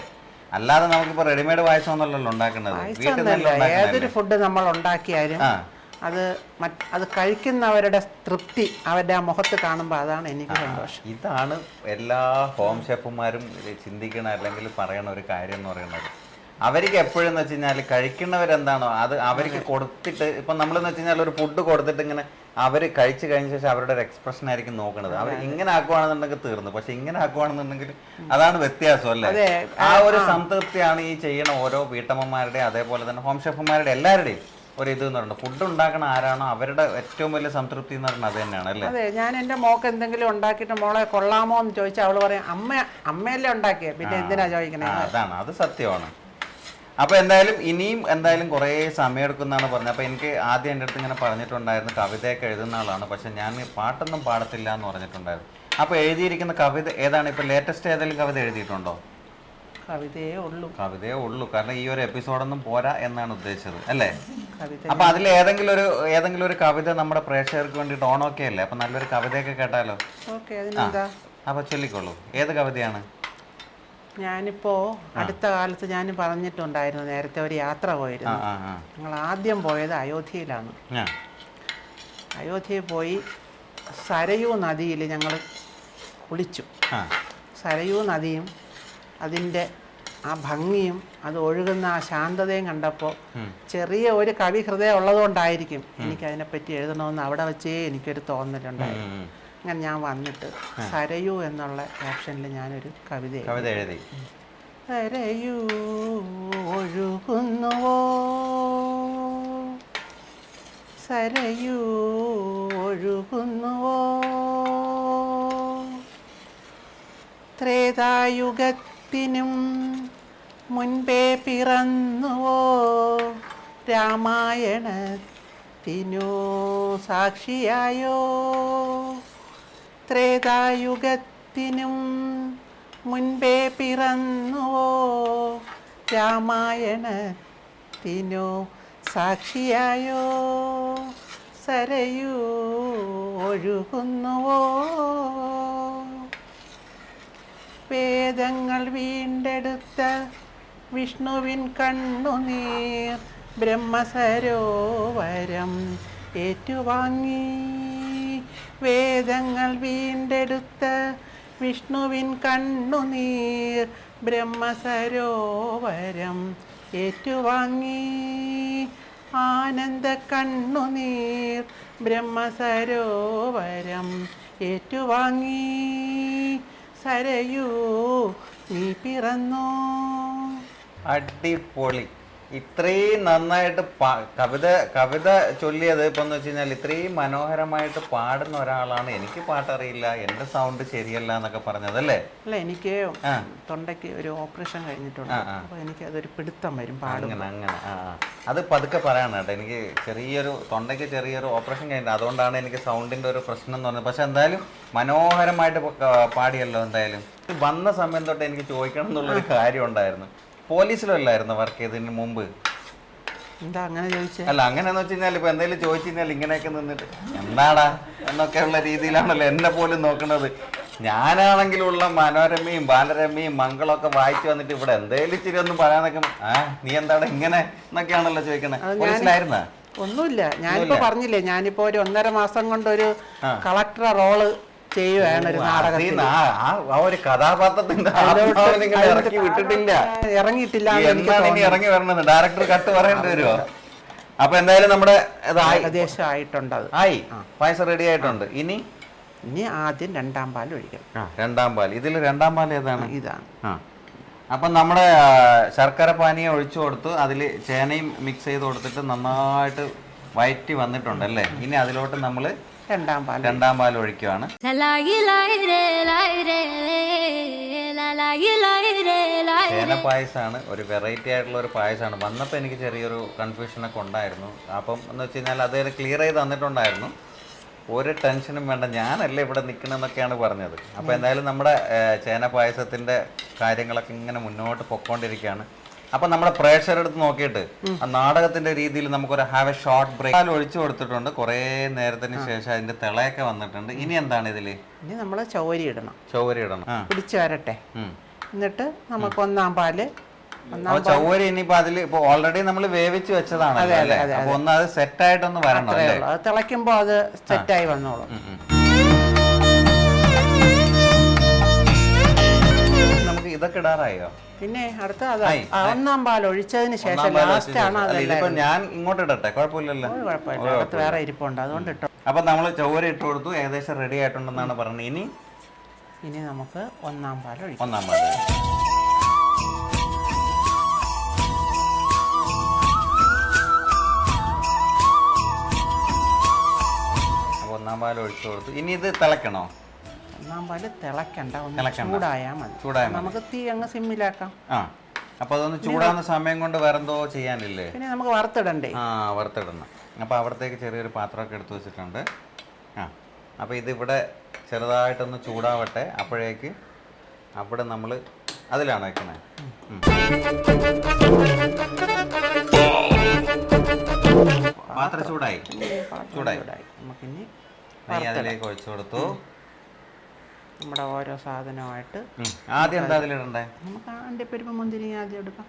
Speaker 1: അല്ലാതെ നമുക്കിപ്പോ റെഡിമെയ്ഡ് പായസം ഒന്നുമല്ലല്ലോ ഉണ്ടാക്കുന്നത്. വീട്ടിൽ
Speaker 2: ഏതൊരു ഫുഡ് നമ്മൾ ഉണ്ടാക്കിയാലും അത് അത് കഴിക്കുന്നവരുടെ തൃപ്തി അവരുടെ ആ മുഖത്ത് കാണുമ്പോൾ അതാണ് എനിക്ക് സന്തോഷം.
Speaker 1: ഇതാണ് എല്ലാ ഹോം ഷെഫുമാരും ചിന്തിക്കണ അല്ലെങ്കിൽ പറയണ ഒരു കാര്യം എന്ന് പറയുന്നത്. അവർക്ക് എപ്പോഴും എന്ന് വെച്ച് കഴിഞ്ഞാൽ കഴിക്കുന്നവരെന്താണോ അത് അവർക്ക് കൊടുത്തിട്ട് ഇപ്പം നമ്മളെന്ന് വെച്ച് കഴിഞ്ഞാൽ ഒരു ഫുഡ് കൊടുത്തിട്ട് ഇങ്ങനെ അവർ കഴിച്ചു കഴിഞ്ഞ ശേഷം അവരുടെ ഒരു എക്സ്പ്രഷൻ ആയിരിക്കും നോക്കുന്നത് അവർ ഇങ്ങനെ ആക്കുവാണെന്നുണ്ടെങ്കിൽ തീർന്നു. പക്ഷെ ഇങ്ങനെ ആക്കുവാണെന്നുണ്ടെങ്കിൽ അതാണ് വ്യത്യാസം അല്ലേ? ആ ഒരു സംതൃപ്തിയാണ് ഈ ചെയ്യണ ഓരോ വീട്ടമ്മമാരുടെയും അതേപോലെ തന്നെ ഹോം ഷെഫുമാരുടെ എല്ലാവരുടെയും. ഒരു ഇത് എന്ന് പറയുന്നത് ഫുഡ് ഉണ്ടാക്കണ ആരാണോ അവരുടെ ഏറ്റവും വലിയ സംതൃപ്തി എന്ന് പറയുന്നത് അത് തന്നെയാണ് അല്ലേ?
Speaker 2: അതെ ഞാൻ എന്റെ മോക്ക് എന്തെങ്കിലും ഉണ്ടാക്കിയിട്ട് മോളെ കൊള്ളാമോ എന്ന് ചോദിച്ചാൽ അവൾ പറയും അമ്മ അമ്മയല്ലേ ഉണ്ടാക്കിയേ? പിന്നെ എന്തിനാ ചോദിക്കണേ?
Speaker 1: ആ, അതാണ് അത് സത്യമാണ്. അപ്പൊ എന്തായാലും ഇനിയും എന്തായാലും കുറേ സമയം എടുക്കുന്നതാണ് പറഞ്ഞത്. അപ്പൊ എനിക്ക് ആദ്യം എന്റെ അടുത്ത് ഇങ്ങനെ പറഞ്ഞിട്ടുണ്ടായിരുന്നു കവിതയൊക്കെ എഴുതുന്ന ആളാണ്. പക്ഷെ ഞാൻ പാട്ടൊന്നും പാടത്തില്ല എന്ന് പറഞ്ഞിട്ടുണ്ടായിരുന്നു. അപ്പൊ എഴുതിയിരിക്കുന്ന കവിത ഏതാണ്? ഇപ്പൊ ലേറ്റസ്റ്റ് ഏതെങ്കിലും കവിത എഴുതിയിട്ടുണ്ടോ?
Speaker 2: കവിതയേ ഉള്ളൂ.
Speaker 1: കവിതയേ ഉള്ളൂ. കാരണം ഈ ഒരു എപ്പിസോഡൊന്നും പോരാ എന്നാണ് ഉദ്ദേശിച്ചത് അല്ലേ? അപ്പൊ അതിൽ ഏതെങ്കിലും ഒരു ഏതെങ്കിലും ഒരു കവിത നമ്മുടെ പ്രേക്ഷകർക്ക് വേണ്ടിട്ട് ഓൺ ഓക്കെ അല്ലേ? അപ്പൊ നല്ലൊരു കവിതയൊക്കെ കേട്ടാലോ? അപ്പൊ ചൊല്ലിക്കോളൂ ഏത് കവിതയാണ്?
Speaker 2: ഞാനിപ്പോ അടുത്ത കാലത്ത് ഞാൻ പറഞ്ഞിട്ടുണ്ടായിരുന്നു നേരത്തെ ഒരു യാത്ര പോയിരുന്നു. ഞങ്ങൾ ആദ്യം പോയത് അയോധ്യയിലാണ്. അയോധ്യയിൽ പോയി സരയൂ നദിയിൽ ഞങ്ങൾ കുളിച്ചു. സരയൂ നദിയും അതിന്റെ ആ ഭംഗിയും അത് ഒഴുകുന്ന ആ ശാന്തതയും കണ്ടപ്പോൾ. ചെറിയ ഒരു കവി ഹൃദയം ഉള്ളതുകൊണ്ടായിരിക്കും എനിക്ക് അതിനെപ്പറ്റി എഴുതണമെന്ന് അവിടെ വെച്ചേ എനിക്കൊരു തോന്നലുണ്ടായി. അങ്ങനെ ഞാൻ വന്നിട്ട് സരയു എന്നുള്ള ഓപ്ഷനിൽ ഞാനൊരു കവിത എഴുതി.
Speaker 1: കവിത എഴുതി
Speaker 2: സരയൂ ഒഴുകുന്നുവോ സരയൂ ഒഴുകുന്നുവോ ത്രേതായുഗത്തിനും മുൻപേ പിറന്നുവോ രാമായണത്തിനു സാക്ഷിയായോ? ത്രേതായുഗത്തിനും മുൻപേ പിറന്നുവോ രാമായണത്തിനു സാക്ഷിയായോ? സരയൂ ഒഴുകുന്നുവോ? വേദങ്ങൾ വീണ്ടെടുത്ത വിഷ്ണുവിൻ കണ്ണുനീർ ബ്രഹ്മസരോവരം ഏറ്റുവാങ്ങി. വേദങ്ങൾ വീണ്ടെടുത്ത വിഷ്ണുവിൻ കണ്ണുനീർ ബ്രഹ്മസരോവരം ഏറ്റുവാങ്ങി. ആനന്ദ കണ്ണുനീർ ബ്രഹ്മസരോവരം ഏറ്റുവാങ്ങി. സരയൂ നീ പിറന്നോ.
Speaker 1: അടിപൊളി. ഇത്രയും നന്നായിട്ട് കവിത കവിത ചൊല്ലിയത് ഇപ്പൊ എന്ന് വെച്ച് കഴിഞ്ഞാൽ ഇത്രയും മനോഹരമായിട്ട് പാടുന്ന ഒരാളാണ്. എനിക്ക് പാട്ടറിയില്ല എന്റെ സൗണ്ട് ശരിയല്ല എന്നൊക്കെ പറഞ്ഞത് അല്ലേ?
Speaker 2: അല്ല എനിക്ക് തൊണ്ടയ്ക്ക് ഒരു ഓപ്പറേഷൻ കഴിഞ്ഞിട്ടുണ്ട്. അപ്പോൾ എനിക്ക് അതൊരു പിടുത്തം വരും പാടും
Speaker 1: അങ്ങനെ അങ്ങനെ. ആ. അത് പതുക്കെ പറയണം കേട്ടോ. എനിക്ക് ചെറിയൊരു തൊണ്ടയ്ക്ക് ചെറിയൊരു ഓപ്പറേഷൻ കഴിഞ്ഞിട്ട് അതുകൊണ്ടാണ് എനിക്ക് സൗണ്ടിന്റെ ഒരു പ്രശ്നം എന്ന് പറഞ്ഞത്. പക്ഷെ എന്തായാലും മനോഹരമായിട്ട് പാടിയല്ലോ എന്തായാലും. വന്ന സമയം തൊട്ട് എനിക്ക് ചോദിക്കണം എന്നുള്ളൊരു കാര്യം ഉണ്ടായിരുന്നു. പോലീസിലല്ലായിരുന്നു വർക്ക് ചെയ്തതിന് മുമ്പ്?
Speaker 2: എന്താ അങ്ങനെ
Speaker 1: അല്ല അങ്ങനെയെന്ന് വെച്ച് കഴിഞ്ഞാൽ ഇപ്പൊ എന്തെങ്കിലും ചോദിച്ചു കഴിഞ്ഞാൽ ഇങ്ങനെയൊക്കെ നിന്നിട്ട് എന്താടാ എന്നൊക്കെയുള്ള രീതിയിലാണല്ലോ എന്നെ പോലും നോക്കുന്നത്. ഞാനാണെങ്കിലുള്ള മനോരമയും ബാലരമയും മംഗളമൊക്കെ വായിച്ചു വന്നിട്ട് ഇവിടെ എന്തേലും ഇച്ചിരി ഒന്നും പറയാനൊക്കെ ആ നീ എന്താടാ ഇങ്ങനെ എന്നൊക്കെയാണല്ലോ ചോദിക്കുന്നത് പോലീസിലായിരുന്ന?
Speaker 2: ഒന്നുമില്ല. ഞാനിപ്പോ പറഞ്ഞില്ലേ ഞാനിപ്പോ ഒരു ഒന്നര മാസം കൊണ്ട് ഒരു കളക്ടർ റോൾ ചെയ്യുകയാണ് ഒരു നാടകത്തിൽ.
Speaker 1: ആ ഒരു കഥാപാത്രത്തിന്റെ ഇറക്കി വിട്ടിട്ടില്ല.
Speaker 2: ഇറങ്ങിയിട്ടില്ല
Speaker 1: ഇറങ്ങി വരണത് ഡയറക്ടർ കട്ട് പറയേണ്ടി വരുമോ? അപ്പൊ എന്തായാലും നമ്മുടെ
Speaker 2: ഏകദേശം ആയിട്ടുണ്ട് അത്.
Speaker 1: ആയി. പായസം റെഡി ആയിട്ടുണ്ട്. ഇനി?
Speaker 2: ഇനി ആദ്യം രണ്ടാം പാൽ ഒഴിക്കണം.
Speaker 1: രണ്ടാം പാൽ. ഇതിൽ രണ്ടാം പാൽ ഏതാണ്?
Speaker 2: ഇതാണ്.
Speaker 1: അപ്പം നമ്മുടെ ശർക്കര പാനീയം ഒഴിച്ചു കൊടുത്ത് അതിൽ ചേനയും മിക്സ് ചെയ്ത് കൊടുത്തിട്ട് നന്നായിട്ട് വയറ്റി വന്നിട്ടുണ്ട് അല്ലേ? ഇനി അതിലോട്ട് നമ്മൾ
Speaker 2: രണ്ടാം പാൽ
Speaker 1: രണ്ടാം പാൽ ഒഴിക്കുവാണ്.
Speaker 3: La la yi la yi re la yi re la la yi la yi re la yi
Speaker 1: ചേന പായസമാണ് ഒരു വെറൈറ്റി ആയിട്ടുള്ള ഒരു പായസമാണ് വന്നപ്പോൾ എനിക്ക് ചെറിയൊരു കൺഫ്യൂഷൻ കൺഫ്യൂഷനൊക്കെ ഉണ്ടായിരുന്നു. അപ്പം എന്ന് വെച്ച് കഴിഞ്ഞാൽ അത് ക്ലിയർ ചെയ്ത് തന്നിട്ടുണ്ടായിരുന്നു. ഒരു ടെൻഷനും വേണ്ട. ഞാനല്ലേ ഇവിടെ നിൽക്കണമെന്നൊക്കെയാണ് പറഞ്ഞത്. അപ്പോൾ എന്തായാലും നമ്മുടെ ചേന പായസത്തിന്റെ കാര്യങ്ങളൊക്കെ ഇങ്ങനെ മുന്നോട്ട് പൊക്കോണ്ടിരിക്കുകയാണ്. അപ്പം നമ്മുടെ പ്രേക്ഷകരുടെ അടുത്ത് നോക്കിയിട്ട് ആ നാടകത്തിന്റെ രീതിയിൽ നമുക്കൊരു ഹാവ് എ ഷോർട്ട് ബ്രേക്ക് ഒഴിച്ചു കൊടുത്തിട്ടുണ്ട്. കുറെ നേരത്തിന് ശേഷം അതിന്റെ തിളയൊക്കെ വന്നിട്ടുണ്ട്. ഇനി എന്താണ് ഇതിൽ?
Speaker 2: ഇനി നമ്മൾ ചോരി ഇടണം.
Speaker 1: ചോരി ഇടണം.
Speaker 2: പിടിച്ചു വരട്ടെ. എന്നിട്ട് നമുക്ക് ഒന്നാം പാൽ
Speaker 1: ചൊവ്വരി ചൗവരി ഇനിയിപ്പോ അതിൽ ഇപ്പൊ ഓൾറെഡി നമ്മൾ വേവിച്ച് വെച്ചതാണ് അപ്പൊ ഒന്ന് അത് സെറ്റ് ആയിട്ടൊന്ന് വരണം
Speaker 2: അത് സെറ്റ് അത് സെറ്റായി വന്നോളും.
Speaker 1: നമുക്ക് ഇതൊക്കെ ഇടാറായോ?
Speaker 2: പിന്നെ അടുത്ത ഒന്നാം പാൽ ഒഴിച്ചതിന് ശേഷം ലാസ്റ്റ് ആണ്
Speaker 1: ഞാൻ ഇങ്ങോട്ട് ഇടട്ടെ? കുഴപ്പമില്ലല്ലോ.
Speaker 2: കുഴപ്പമില്ല. അകത്ത് വേറെ ഇരിപ്പുണ്ട്. അതുകൊണ്ട് ഇട്ടോ.
Speaker 1: അപ്പൊ നമ്മൾ ചോര ഇട്ട് കൊടുത്തു. ഏകദേശം റെഡി ആയിട്ടുണ്ടെന്നാണ് പറഞ്ഞത്. ഇനി?
Speaker 2: ഇനി നമുക്ക് ഒന്നാം പാൽ ഒഴിക്കാം.
Speaker 1: ഒന്നാം പാൽ ഒന്നാം പാൽ ഒഴിച്ചു കൊടുത്തു. ഇനി ഇത് തിളക്കണോ?
Speaker 2: ഒന്നാം പാൽ തിളക്കണ്ട ഒന്ന്. ചൂടായാൽ മതി. നമുക്ക് തീ അങ്ങ് സിമ്മിലാക്കാം.
Speaker 1: ആ അപ്പൊ അതൊന്ന് ചൂടാകുന്ന സമയം കൊണ്ട് വേറെന്തോ ചെയ്യാനില്ലേ?
Speaker 2: പിന്നെ നമുക്ക് വറുത്തിടണ്ടേ?
Speaker 1: ആ വറുത്തിടണം. അപ്പോൾ അവിടത്തേക്ക് ചെറിയൊരു പാത്രമൊക്കെ എടുത്തു വെച്ചിട്ടുണ്ട്. ആ അപ്പോൾ ഇതിവിടെ ചെറുതായിട്ടൊന്ന് ചൂടാവട്ടെ. അപ്പോഴേക്ക് അവിടെ നമ്മൾ അതിലാണ് വെക്കണേ. പാത്രം ചൂടായി. ചൂടായി.
Speaker 2: നമുക്കിനി
Speaker 1: അതിലേക്ക് ഒഴിച്ചു കൊടുത്തു.
Speaker 2: നമ്മുടെ ഓരോ സാധനമായിട്ട്
Speaker 1: ആദ്യം എന്താ അതിലിടണ്ടേ
Speaker 2: നമുക്ക് അണ്ടിപ്പരിപ്പ് മുന്തിരി ആദ്യം എടുക്കാം.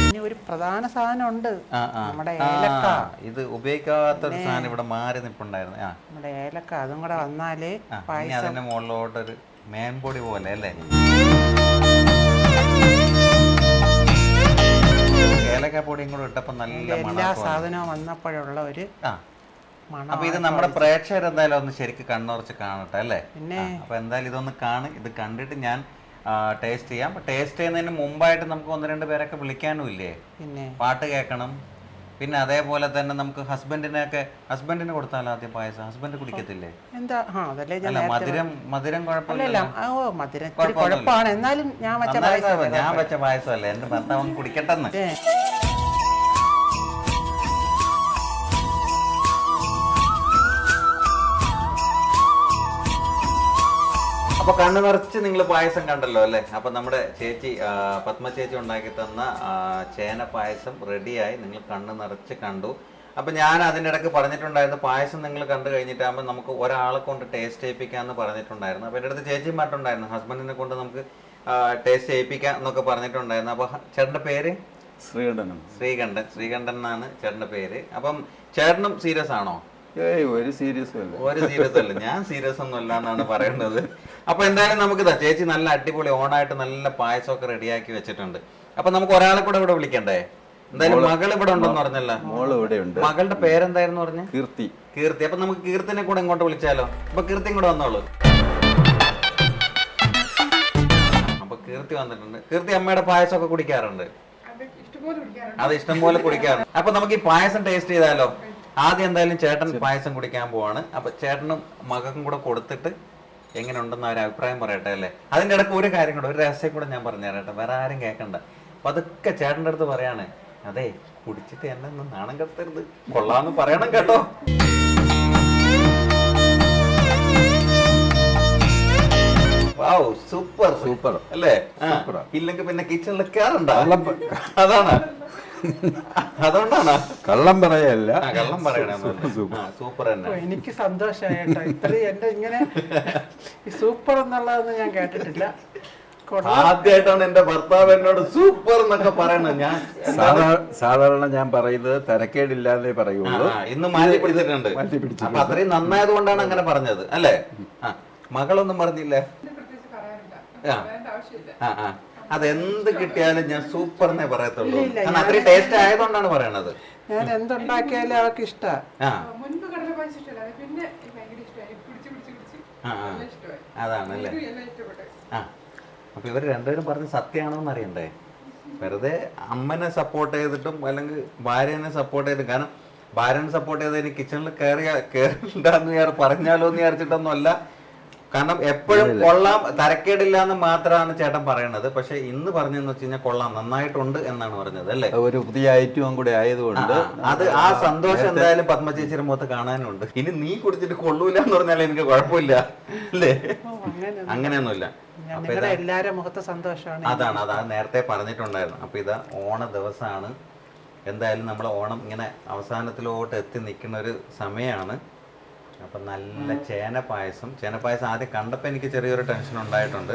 Speaker 2: ഇനി ഒരു പ്രധാന സാധനം ഉണ്ട് നമ്മുടെ ഏലക്ക.
Speaker 1: ഇത് ഉപയോഗിക്കാത്ത ഒരു സാധനം ഇവിടെ മാറി നിൽപ്പുണ്ടായിരുന്നു
Speaker 2: നമ്മുടെ ഏലക്ക അതും കൂടെ വന്നാലേ
Speaker 1: അതിന്റെ മുകളിലോട്ടൊരു മേൻപൊടി പോലെ അല്ലേ? ഏലക്കാപ്പൊടിയും കൂടെ ഇട്ടപ്പോ നല്ല
Speaker 2: എല്ലാ സാധനവും വന്നപ്പോഴുള്ള ഒരു
Speaker 1: അപ്പൊ ഇത് നമ്മുടെ പ്രേക്ഷകർ എന്തായാലും ഒന്ന് ശരിക്കും കണ്ണുറച്ച് കാണട്ടെ അല്ലേ? അപ്പൊ എന്തായാലും ഇതൊന്ന് കാണ് ഇത് കണ്ടിട്ട് ഞാൻ ടേസ്റ്റ് ചെയ്യാം. ടേസ്റ്റ് ചെയ്യുന്നതിന് മുമ്പായിട്ട് നമുക്ക് ഒന്ന് രണ്ട് പേരൊക്കെ വിളിക്കാനും ഇല്ലേ?
Speaker 2: പിന്നെ.
Speaker 1: പാട്ട് കേൾക്കണം പിന്നെ അതേപോലെ തന്നെ നമുക്ക് ഹസ്ബൻഡിനൊക്കെ ഹസ്ബൻഡിന് കൊടുത്താലോ ആദ്യം പായസം? ഹസ്ബൻഡ് കുടിക്കത്തില്ലേ?
Speaker 2: എന്താ?
Speaker 1: അല്ല മധുരം മധുരം കുഴപ്പമില്ല
Speaker 2: ഞാൻ വെച്ച പായസം
Speaker 1: അല്ലേ? പായസമല്ലേ? എന്റെ ഭർത്താവ് കുടിക്കട്ടെന്ന്. അപ്പൊ കണ്ണു നിറച്ച് നിങ്ങൾ പായസം കണ്ടല്ലോ അല്ലെ? അപ്പൊ നമ്മുടെ ചേച്ചി പത്മ ചേച്ചി ഉണ്ടാക്കി തന്ന ചേന പായസം റെഡിയായി നിങ്ങൾ കണ്ണു നിറച്ച് കണ്ടു. അപ്പൊ ഞാൻ അതിന്റെ ഇടയ്ക്ക് പറഞ്ഞിട്ടുണ്ടായിരുന്നു പായസം നിങ്ങൾ കണ്ടു കഴിഞ്ഞിട്ടാകുമ്പോൾ നമുക്ക് ഒരാളെ കൊണ്ട് ടേസ്റ്റ് ചെയ്യിപ്പിക്കാന്ന് പറഞ്ഞിട്ടുണ്ടായിരുന്നു. അപ്പൊ എന്റെ അടുത്ത് ചേച്ചി മാറ്റുണ്ടായിരുന്നു ഹസ്ബൻഡിനെ കൊണ്ട് നമുക്ക് ടേസ്റ്റ് ചെയ്യിപ്പിക്കാം എന്നൊക്കെ പറഞ്ഞിട്ടുണ്ടായിരുന്നു. അപ്പൊ ചേട്ടന്റെ ചേട്ടന്റെ പേര്?
Speaker 4: ശ്രീകണ്ഠൻ.
Speaker 1: ശ്രീകണ്ഠൻ. ശ്രീകണ്ഠൻ എന്നാണ് ചേട്ടന്റെ പേര്. അപ്പം ചേട്ടനും സീരിയസ് ആണോ?
Speaker 4: ഏയ് ഒരു സീരിയസും അല്ല.
Speaker 1: ഒരു സീരിയസ് അല്ല. ഞാൻ സീരിയസ് ഒന്നും അല്ല എന്നാണ് പറയുന്നത് അപ്പൊ എന്തായാലും നമുക്ക് ഇതാ ചേച്ചി നല്ല അടിപൊളി ഓണായിട്ട് നല്ല പായസമൊക്കെ റെഡിയാക്കി വെച്ചിട്ടുണ്ട്. അപ്പൊ നമുക്ക് ഒരാളെ കൂടെ ഇവിടെ വിളിക്കണ്ടേ? എന്തായാലും മകൾ ഇവിടെ ഉണ്ടെന്ന് പറഞ്ഞല്ലോ.
Speaker 4: മോൾ ഇവിടെ ഉണ്ട്
Speaker 1: മകളുടെ പേരെന്തായിരുന്നു പറഞ്ഞു?
Speaker 4: കീർത്തി.
Speaker 1: കീർത്തി. അപ്പൊ നമുക്ക് കീർത്തിനെ കൂടെ ഇങ്ങോട്ട് വിളിച്ചാലോ? അപ്പൊ കീർത്തി കൂടെ വന്നോളൂ. അപ്പൊ കീർത്തി വന്നിട്ടുണ്ട്. കീർത്തി അമ്മയുടെ പായസമൊക്കെ കുടിക്കാറുണ്ട്. അത് ഇഷ്ടം പോലെ കുടിക്കാറുണ്ട്. അപ്പൊ നമുക്ക് ഈ പായസം ടേസ്റ്റ് ചെയ്താലോ? ആദ്യം എന്തായാലും ചേട്ടൻ പായസം കുടിക്കാൻ പോവാണ്. അപ്പൊ ചേട്ടനും മകക്കും കൂടെ കൊടുത്തിട്ട് എങ്ങനെ ഉണ്ടെന്ന് ഒരു അഭിപ്രായം പറയട്ടെ അല്ലേ? അതിന്റെ ഇടയ്ക്ക് ഒരു കാര്യം കൂടെ ഒരു രഹസ്യം കൂടെ ഞാൻ പറഞ്ഞു തരട്ടെ വേറെ ആരും കേൾക്കണ്ട അപ്പൊ അതൊക്കെ ചേട്ടന്റെ അടുത്ത് പറയാണ്. അതെ കുടിച്ചിട്ട് എന്നെ ഒന്നും നാണം കെടുത്തരുത്. കൊള്ളാന്ന് പറയണം കേട്ടോ. സൂപ്പർ.
Speaker 4: സൂപ്പർ.
Speaker 1: അല്ലേ. ഇല്ലെങ്കിൽ പിന്നെ കിച്ചണിൽ കയറണ്ട. അതാണ്. അതുകൊണ്ടാണ്?
Speaker 4: കള്ളം പറയല്ല.
Speaker 1: കള്ളം പറയണേ
Speaker 4: സൂപ്പർ.
Speaker 1: തന്നെ.
Speaker 2: എനിക്ക് സന്തോഷമായി ഇത്ര ഇത്രയും എന്റെ ഇങ്ങനെ ഈ സൂപ്പർ എന്നുള്ളതൊന്നും ഞാൻ കേട്ടിട്ടില്ല.
Speaker 1: ആദ്യമായിട്ടാണ് എന്റെ ഭർത്താവ് എന്നോട് സൂപ്പർ എന്നൊക്കെ പറയണത്. ഞാൻ
Speaker 4: സാധാരണ ഞാൻ പറയുന്നത് തരക്കേടില്ലാതെ പറയുള്ളൂ.
Speaker 1: ഇന്ന് മാറ്റി പിടിച്ചിട്ടുണ്ട്. അപ്പൊ അത്രയും നന്നായത് കൊണ്ടാണ് അങ്ങനെ പറഞ്ഞത് അല്ലേ? ആ മകളൊന്നും പറഞ്ഞില്ലേ? ആ ആ. അതെന്ത് കിട്ടിയാലും ഞാൻ സൂപ്പർ എന്നേ പറയത്തുള്ളൂ. കാരണം അത്രയും ടേസ്റ്റ് ആയതുകൊണ്ടാണ് പറയണത്.
Speaker 2: ഞാൻ എന്തുണ്ടാക്കിയാലും അവർക്ക് ഇഷ്ടാ.
Speaker 1: ആ.
Speaker 5: മുൻപ് കടല പായസം ഇഷ്ടമല്ല. പിന്നെ ഭയങ്കര ഇഷ്ടമായി പിടിച്ച് പിടിച്ച് പിടിച്ച്
Speaker 1: ആ ആ.
Speaker 5: നല്ല ഇഷ്ടമായി.
Speaker 1: അതാണ് അല്ലേ?
Speaker 5: ഇത് എല്ലാം ഇഷ്ടപ്പെട്ടു.
Speaker 1: അപ്പൊ ഇവർ രണ്ടുപേരും പറഞ്ഞ സത്യമാണോന്ന് അറിയണ്ടേ? വെറുതെ അമ്മനെ സപ്പോർട്ട് ചെയ്തിട്ടും അല്ലെങ്കിൽ ഭാര്യനെ സപ്പോർട്ട് ചെയ്തിട്ടും കാരണം ഭാര്യനെ സപ്പോർട്ട് ചെയ്ത് കിച്ചണിൽ കയറിയ കയറിണ്ടെന്ന് പറഞ്ഞാലോ എന്ന് വിചാരിച്ചിട്ടൊന്നും അല്ല കാരണം എപ്പോഴും കൊള്ളാം തരക്കേടില്ല എന്ന് മാത്രമാണ് ചേട്ടൻ പറയണത്. പക്ഷെ ഇന്ന് പറഞ്ഞെന്ന് വെച്ച് കഴിഞ്ഞാൽ കൊള്ളാം നന്നായിട്ടുണ്ട് എന്നാണ് പറഞ്ഞത് അല്ലേ?
Speaker 4: ഒരു പുതിയ ഐറ്റവും കൂടെ ആയതുകൊണ്ട്
Speaker 1: അത് ആ സന്തോഷം എന്തായാലും പത്മചേച്ചിയുടെ മുഖത്ത് കാണാനുണ്ട്. ഇനി നീ കുടിച്ചിട്ട് കൊള്ളൂല എന്ന് പറഞ്ഞാൽ എനിക്ക് കുഴപ്പമില്ല അല്ലേ? അങ്ങനെയൊന്നുമില്ല.
Speaker 2: എല്ലാവരുടെ മുഖത്ത് സന്തോഷമാണ്.
Speaker 1: അതാണ് അതാ നേരത്തെ പറഞ്ഞിട്ടുണ്ടായിരുന്നു. അപ്പൊ ഇതാ ഓണ ദിവസമാണ്. എന്തായാലും നമ്മൾ ഓണം ഇങ്ങനെ അവസാനത്തിലോട്ട് എത്തി നിൽക്കുന്ന ഒരു സമയമാണ്. അപ്പൊ നല്ല ചേന പായസം. ചേന പായസം ആദ്യം കണ്ടപ്പോൾ എനിക്ക് ചെറിയൊരു ടെൻഷൻ ഉണ്ടായിട്ടുണ്ട്.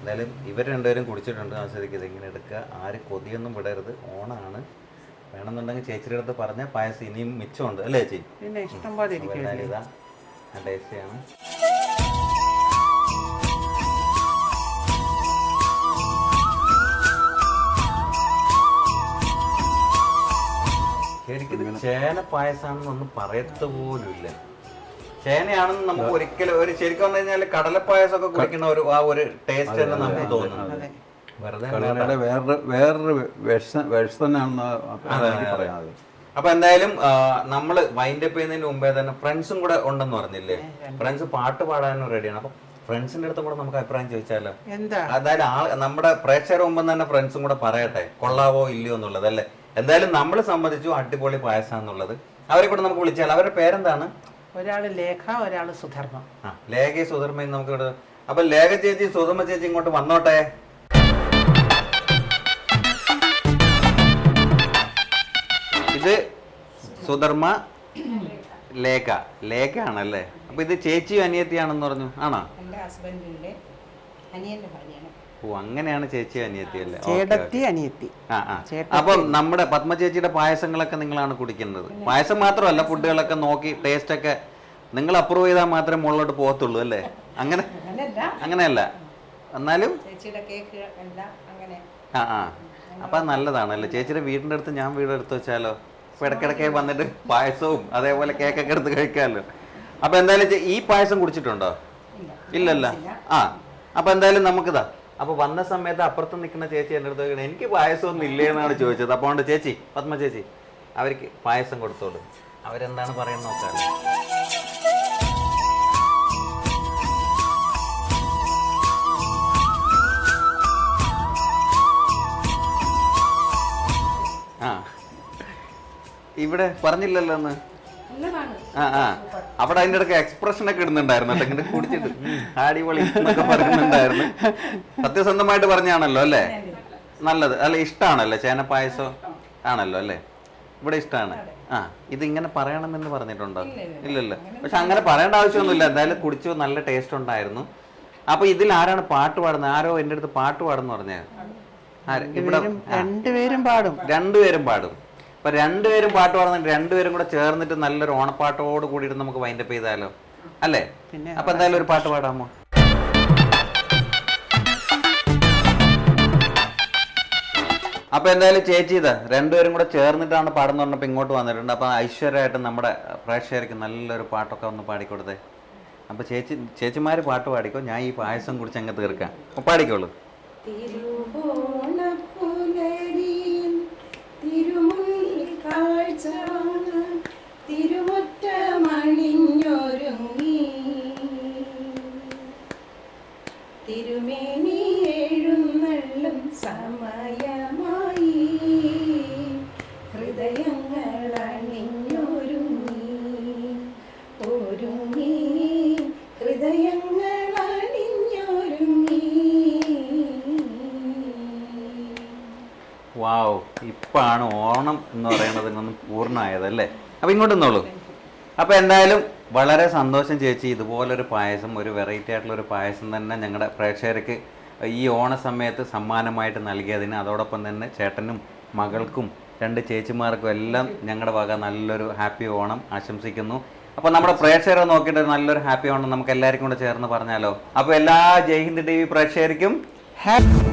Speaker 1: എന്തായാലും ഇവർ രണ്ടുപേരും കുടിച്ചിട്ടുണ്ട്. ആ സ്ഥിതിക്ക് ഇതിങ്ങനെ എടുക്കുക. ആര് കൊതിയൊന്നും വിടരുത്. ഓണാണ്. വേണമെന്നുണ്ടെങ്കിൽ ചേച്ചിയുടെ അടുത്ത് പറഞ്ഞ പായസം ഇനിയും മിച്ചമുണ്ട്. അല്ലേ ചേച്ചി?
Speaker 2: ഇഷ്ടം പോലെ
Speaker 1: ഇതാ. ടേസ്റ്റിയാണ്. ശരിക്കും ചേന പായസാണെന്നൊന്നും പറയത്ത പോലുമില്ല. ചേനയാണെന്ന് നമുക്ക് ഒരിക്കലും ഒരു ശരിക്കും പറഞ്ഞു കഴിഞ്ഞാൽ കടലപ്പായസം ഒക്കെ കുടിക്കുന്ന ഒരു ആ ഒരു ടേസ്റ്റ് തന്നെ നമുക്ക് തോന്നുന്നത് വെറുതെ
Speaker 4: വേറൊരു വേറൊരു
Speaker 1: അപ്പൊ എന്തായാലും നമ്മൾ നമ്മൾ വൈൻഡ് അപ്പ് ചെയ്യുന്നതിന് മുമ്പേ തന്നെ ഫ്രണ്ട്സും കൂടെ ഉണ്ടെന്ന് പറഞ്ഞില്ലേ? ഫ്രണ്ട്സ് പാട്ട് പാടാനും റെഡിയാണ് അപ്പൊ ഫ്രണ്ട്സിന്റെ അടുത്തും കൂടെ നമുക്ക് അഭിപ്രായം ചോദിച്ചാലോ?
Speaker 2: എന്താ?
Speaker 1: അതായത് ആ നമ്മുടെ പ്രേക്ഷകർ മുമ്പ് തന്നെ ഫ്രണ്ട്സും കൂടെ പറയട്ടെ. കൊള്ളാവോ ഇല്ലയോ എന്നുള്ളത് അല്ലേ? എന്തായാലും നമ്മൾ സംബന്ധിച്ചു അടിപൊളി പായസാന്നുള്ളത്. അവരെ കൂടെ നമുക്ക് വിളിച്ചാൽ അവരുടെ പേരെന്താണ്?
Speaker 2: ഒരാൾ ലേഖ ഒരാൾ സുധർമ്മ.
Speaker 1: ആ ലേഖ സുധർമ്മയും നമുക്ക് ഇവിടെ അപ്പൊ ലേഖ ചേച്ചി സുധർമ്മ ചേച്ചി ഇങ്ങോട്ട് വന്നോട്ടെ? ഇത് സുധർമ്മ ലേഖ. ലേഖ ആണല്ലേ അപ്പൊ ഇത് ചേച്ചിയും അനിയത്തിയാണെന്ന് പറഞ്ഞു. ആണോ?
Speaker 6: എന്റെ ഹസ്ബൻഡിന്റെ അനിയന്റെ ഭാര്യയാണ്.
Speaker 1: ഓ അങ്ങനെയാണ് ചേച്ചി അനിയത്തി അല്ലേ.
Speaker 2: ചേടത്തി അനിയത്തി.
Speaker 1: അപ്പം നമ്മുടെ പത്മ ചേച്ചിയുടെ പായസങ്ങളൊക്കെ നിങ്ങളാണ് കുടിക്കുന്നത്. പായസം മാത്രമല്ല ഫുഡുകളൊക്കെ നോക്കി ടേസ്റ്റ് ഒക്കെ നിങ്ങൾ അപ്രൂവ് ചെയ്താൽ മാത്രമേ മുകളിലോട്ട് പോകത്തുള്ളൂ അല്ലേ? അങ്ങനെ
Speaker 6: അങ്ങനെയല്ല.
Speaker 1: എന്നാലും ആ ആ. അപ്പൊ നല്ലതാണ് അല്ലേ? ചേച്ചിയുടെ വീടിന്റെ അടുത്ത് ഞാൻ വീട് എടുത്ത് വെച്ചാലോ? അപ്പൊ ഇടയ്ക്കിടയ്ക്ക് വന്നിട്ട് പായസവും അതേപോലെ കേക്കൊക്കെ എടുത്ത് കഴിക്കാമല്ലോ. അപ്പൊ എന്തായാലും ഈ പായസം കുടിച്ചിട്ടുണ്ടോ? ഇല്ലല്ല. ആ. അപ്പൊ എന്തായാലും നമുക്കിതാ അപ്പൊ വന്ന സമയത്ത് അപ്പുറത്ത് നിൽക്കുന്ന ചേച്ചി എന്റെ അടുത്ത് എനിക്ക് പായസമൊന്നും ഇല്ലേ എന്നാണ് ചോദിച്ചത്. അപ്പോൾ അതുകൊണ്ട് ചേച്ചി പത്മ ചേച്ചി അവർക്ക് പായസം കൊടുത്തോളൂ. അവരെന്താണ് പറയുന്നത് നോക്കാം. ആ. ഇവിടെ പറഞ്ഞില്ലല്ലോ എന്ന് ആ ആ. അവിടെ അതിന്റെ ഇടയ്ക്ക് എക്സ്പ്രഷൻ ഒക്കെ ഇടുന്നുണ്ടായിരുന്നു ഇങ്ങനെ കുടിച്ചിട്ട്. അടിപൊളി എന്നൊക്കെ പറയുന്നുണ്ടായിരുന്നു. സത്യസന്ധമായിട്ട് പറഞ്ഞാണല്ലോ അല്ലേ? നല്ലത്. അല്ല ഇഷ്ടമാണല്ലേ ചേന പായസം ആണല്ലോ അല്ലേ? ഇവിടെ ഇഷ്ടമാണ് ആ ഇത് ഇങ്ങനെ പറയണമെന്ന് പറഞ്ഞിട്ടുണ്ടോ? ഇല്ലല്ലോ. പക്ഷെ അങ്ങനെ പറയേണ്ട ആവശ്യമൊന്നുമില്ല. എന്തായാലും കുടിച്ചു നല്ല ടേസ്റ്റ് ഉണ്ടായിരുന്നു. അപ്പൊ ഇതിൽ ആരാണ് പാട്ട് പാടുന്നത്? ആരോ എന്റെ അടുത്ത് പാട്ട് പാടുന്നു പറഞ്ഞത്.
Speaker 2: രണ്ടുപേരും പാടും.
Speaker 1: രണ്ടുപേരും പാടും. അപ്പൊ രണ്ടുപേരും പാട്ട് പാടുന്നുണ്ട് രണ്ടുപേരും കൂടെ ചേർന്നിട്ട് നല്ലൊരു ഓണപ്പാട്ടോട് കൂടിയിട്ട് നമുക്ക് വൈൻഡപ്പ് ചെയ്താലോ? അല്ലേ?
Speaker 2: പിന്നെ
Speaker 1: അപ്പൊ എന്തായാലും ഒരു പാട്ട് പാടാമോ? അപ്പൊ എന്തായാലും ചേച്ചി ഇതാ രണ്ടുപേരും കൂടെ ചേർന്നിട്ടാണ് പാടുന്ന പറഞ്ഞപ്പോ ഇങ്ങോട്ട് വന്നിട്ടുണ്ട്. അപ്പൊ ഐശ്വര്യമായിട്ട് നമ്മുടെ പ്രേക്ഷകർക്ക് നല്ലൊരു പാട്ടൊക്കെ ഒന്ന് പാടിക്കൊടുത്തേ. അപ്പൊ ചേച്ചി ചേച്ചിമാര് പാട്ട് പാടിക്കോ? ഞാൻ ഈ പായസം കുടിച്ച് അങ്ങ് തീർക്കാം. പാടിക്കോളൂ.
Speaker 6: തിരുമുറ്റമണിഞ്ഞൊരുങ്ങി. തിരുമേനി
Speaker 1: ഇപ്പാണ് ഓണം എന്ന് പറയുന്നത് ഇങ്ങനൊന്നും പൂർണമായത് അല്ലേ അപ്പോൾ ഇങ്ങോട്ട് നിന്നോളൂ. അപ്പോൾ എന്തായാലും വളരെ സന്തോഷം ചേച്ചി ഇതുപോലൊരു പായസം ഒരു വെറൈറ്റി ആയിട്ടുള്ള ഒരു പായസം തന്നെ ഞങ്ങളുടെ പ്രേക്ഷകർക്ക് ഈ ഓണ സമയത്ത് സമ്മാനമായിട്ട് നൽകിയതിന് അതോടൊപ്പം തന്നെ ചേട്ടനും മകൾക്കും രണ്ട് ചേച്ചിമാർക്കും എല്ലാം ഞങ്ങളുടെ വക നല്ലൊരു ഹാപ്പി ഓണം ആശംസിക്കുന്നു. അപ്പോൾ നമ്മുടെ പ്രേക്ഷകരെ നോക്കിയിട്ട് നല്ലൊരു ഹാപ്പി ഓണം നമുക്ക് എല്ലാവർക്കും കൂടെ ചേർന്ന് പറഞ്ഞാലോ? അപ്പോൾ എല്ലാ ജയ്ഹിന്ദ് ടി വി പ്രേക്ഷകർക്കും
Speaker 2: ഹാപ്പി